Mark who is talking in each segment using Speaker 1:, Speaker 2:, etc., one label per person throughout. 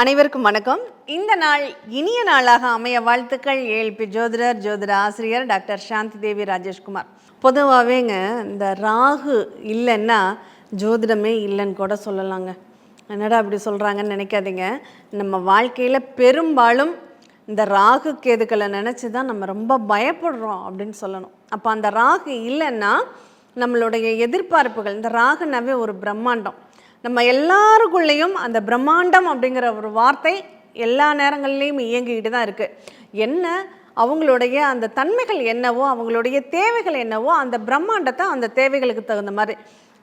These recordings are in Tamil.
Speaker 1: அனைவருக்கும் வணக்கம். இந்த நாள் இனிய நாளாக அமைய வாழ்த்துக்கள். ஏழ்பி ஜோதிடர் ஜோதிட ஆசிரியர் டாக்டர் சாந்தி தேவி ராஜேஷ்குமார் பொதுவாகவேங்க இந்த ராகு இல்லைன்னா ஜோதிடமே இல்லைன்னு கூட சொல்லலாங்க. என்னடா அப்படி சொல்கிறாங்கன்னு நினைக்காதீங்க. நம்ம வாழ்க்கையில் பெரும்பாலும் இந்த ராகு கேதுக்களை நினச்சி தான் நம்ம ரொம்ப பயப்படுறோம் அப்படின்னு சொல்லணும். அப்போ அந்த ராகு இல்லைன்னா நம்மளுடைய எதிர்பார்ப்புகள் இந்த ராகுனாவே ஒரு பிரம்மாண்டம். நம்ம எல்லாருக்குள்ளேயும் அந்த பிரம்மாண்டம் அப்படிங்கிற ஒரு வார்த்தை எல்லா நேரங்கள்லேயும் இயங்கிக்கிட்டு தான் இருக்குது என்ன? அவங்களுடைய அந்த தன்மைகள் என்னவோ அவங்களுடைய தேவைகள் என்னவோ அந்த பிரம்மாண்டத்தை அந்த தேவைகளுக்கு தகுந்த மாதிரி.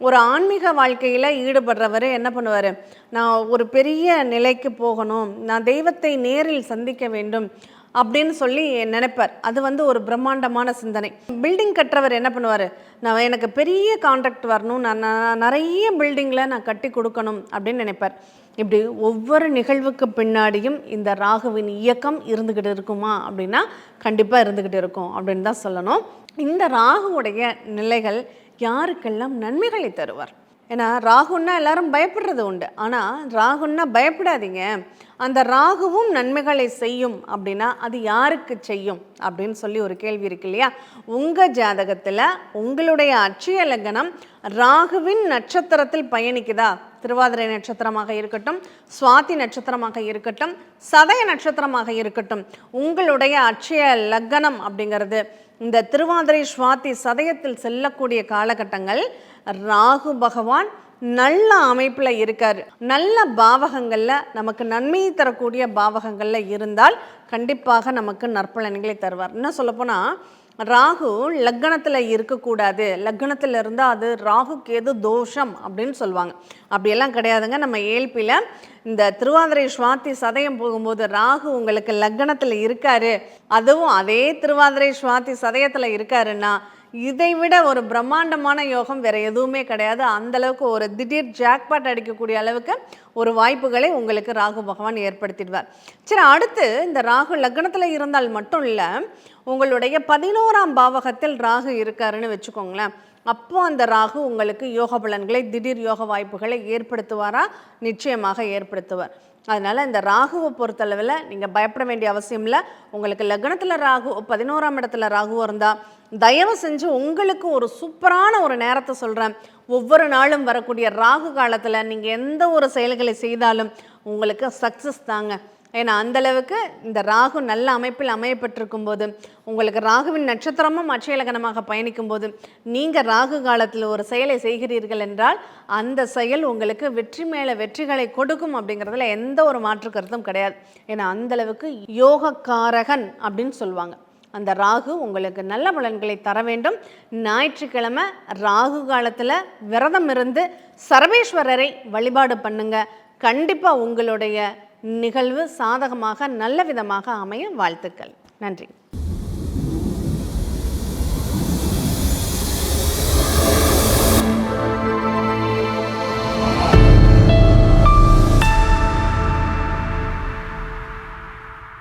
Speaker 1: ஒரு ஆன்மீக வாழ்க்கையில் ஈடுபடுறவர் என்ன பண்ணுவார்? நான் ஒரு பெரிய நிலைக்கு போகணும் நான் தெய்வத்தை நேரில் சந்திக்க வேண்டும் அப்படின்னு சொல்லி நினைப்பார். அது வந்து ஒரு பிரம்மாண்டமான சிந்தனை. பில்டிங் கட்டுறவர் என்ன பண்ணுவார்? நான் எனக்கு பெரிய கான்ட்ராக்ட் வரணும். நான் நான் நிறைய பில்டிங்கில் நான் கட்டி கொடுக்கணும் அப்படின்னு நினைப்பார். இப்படி ஒவ்வொரு நிகழ்வுக்கு பின்னாடியும் இந்த ராகுவின் இயக்கம் இருந்துக்கிட்டு இருக்குமா அப்படின்னா கண்டிப்பாக இருந்துக்கிட்டு இருக்கும் அப்படின்னு தான் சொல்லணும். இந்த ராகுவுடைய நிலைகள் யாருக்கெல்லாம் நன்மைகளை தருவார்? ஏன்னா ராகுன்னா எல்லாரும் பயப்படுறது உண்டு. ஆனால் ராகுன்னா பயப்படாதீங்க. அந்த ராகுவும் நன்மைகளை செய்யும் அப்படின்னா அது யாருக்கு செய்யும் அப்படின்னு சொல்லி ஒரு கேள்வி இருக்கு இல்லையா? உங்கள் ஜாதகத்தில் உங்களுடைய அட்சய லக்னம் ராகுவின் நட்சத்திரத்தில் பயணிக்குதா? திருவாதிரை நட்சத்திரமாக இருக்கட்டும் சுவாதி நட்சத்திரமாக இருக்கட்டும் சதய நட்சத்திரமாக இருக்கட்டும் உங்களுடைய அட்சய லக்னம் அப்படிங்கிறது இந்த திருவாதிரை சுவாதி சதயத்தில் செல்லக்கூடிய காலகட்டங்கள் ராகு பகவான் நல்ல அமைப்பில் இருக்கார். நல்ல பாவகங்களில் நமக்கு நன்மையை தரக்கூடிய பாவகங்களில் இருந்தால் கண்டிப்பாக நமக்கு நற்பலன்களை தருவார். என்ன சொல்லப்போனால் ராகு லக்னத்தில் இருக்கக்கூடாது. லக்னத்தில் இருந்தால் அது ராகுக்கு எது தோஷம் அப்படின்னு சொல்லுவாங்க. அப்படியெல்லாம் கிடையாதுங்க. நம்ம ஏழ்பியில் இந்த திருவாதிரை சுவாத்தி சதயம் போகும்போது ராகு உங்களுக்கு லக்னத்தில் இருக்காரு. அதுவும் அதே திருவாதிரை சுவாத்தி சதயத்தில் இருக்காருன்னா இதை விட ஒரு பிரம்மாண்டமான யோகம் வேற எதுவுமே கிடையாது. அந்தளவுக்கு ஒரு திடீர் ஜாக்பாட் அடிக்கக்கூடிய அளவுக்கு ஒரு வாய்ப்புகளை உங்களுக்கு ராகு பகவான் ஏற்படுத்திடுவார். சரி அடுத்து இந்த ராகு லக்னத்தில் இருந்தால் மட்டும் இல்லை உங்களுடைய பதினோராம் பாவகத்தில் ராகு இருக்காருன்னு வச்சுக்கோங்களேன். அப்போ அந்த ராகு உங்களுக்கு யோக பலன்களை திடீர் யோக வாய்ப்புகளை ஏற்படுத்துவாரா? நிச்சயமாக ஏற்படுத்துவார். அதனால் இந்த ராகுவை பொறுத்தளவில் நீங்கள் பயப்பட வேண்டிய அவசியம் இல்லை. உங்களுக்கு லக்னத்தில் ராகு பதினோராம் இடத்துல ராகு இருந்தால் தயவு செஞ்சு உங்களுக்கு ஒரு சூப்பரான ஒரு நேரத்தை சொல்கிறேன் ஒவ்வொரு நாளும் வரக்கூடிய ராகு காலத்தில் நீங்கள் எந்த ஒரு செயல்களை செய்தாலும் உங்களுக்கு சக்ஸஸ் தாங்க. ஏன்னா அந்த அளவுக்கு இந்த ராகு நல்ல அமைப்பில் அமையப்பட்டிருக்கும் போது உங்களுக்கு ராகுவின் நட்சத்திரமும் அட்சயலகனமாக பயணிக்கும் போது நீங்கள் ராகு காலத்தில் ஒரு செயலை செய்கிறீர்கள் என்றால் அந்த செயல் உங்களுக்கு வெற்றி மேலே வெற்றிகளை கொடுக்கும் அப்படிங்கிறதுல எந்த ஒரு மாற்று கருத்தும் கிடையாது. ஏன்னா அந்த அளவுக்கு யோகக்காரகன் அப்படின்னு சொல்லுவாங்க. அந்த ராகு உங்களுக்கு நல்ல பலன்களை தர வேண்டும். ஞாயிற்றுக்கிழமை ராகு காலத்தில் விரதம் இருந்து சர்வேஸ்வரரை வழிபாடு பண்ணுங்க. கண்டிப்பாக உங்களுடைய நிகழ்வு சாதகமாக நல்ல விதமாக அமைய வாழ்த்துக்கள். நன்றி.